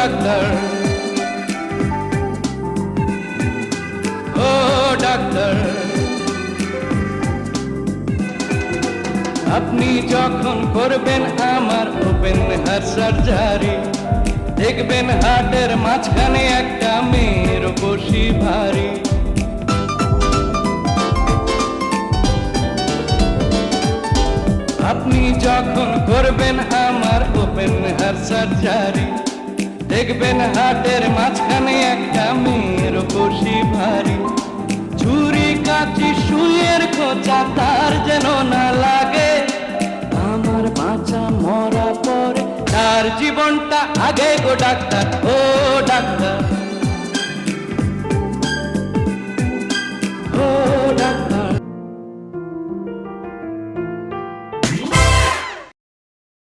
Doctor. ও doctor. আপনি যখন করবেন আমার ওপেন হার্ট সার্জারি দেখবেন হার্টের মাঝখানে একটা মেয়ের বসি ভারী। আপনি যখন করবেন আমার ওপেন হার্ট সার্জারি দেখবেন হাটের মাঝখানে একটা মেয়ের বসি ভারী। ছুরি কাচি সুয়ের খোঁচা তার যেন না লাগে। আমার বাঁচা মরা পরে তার জীবনটা আগে গো ডাক্তার, ও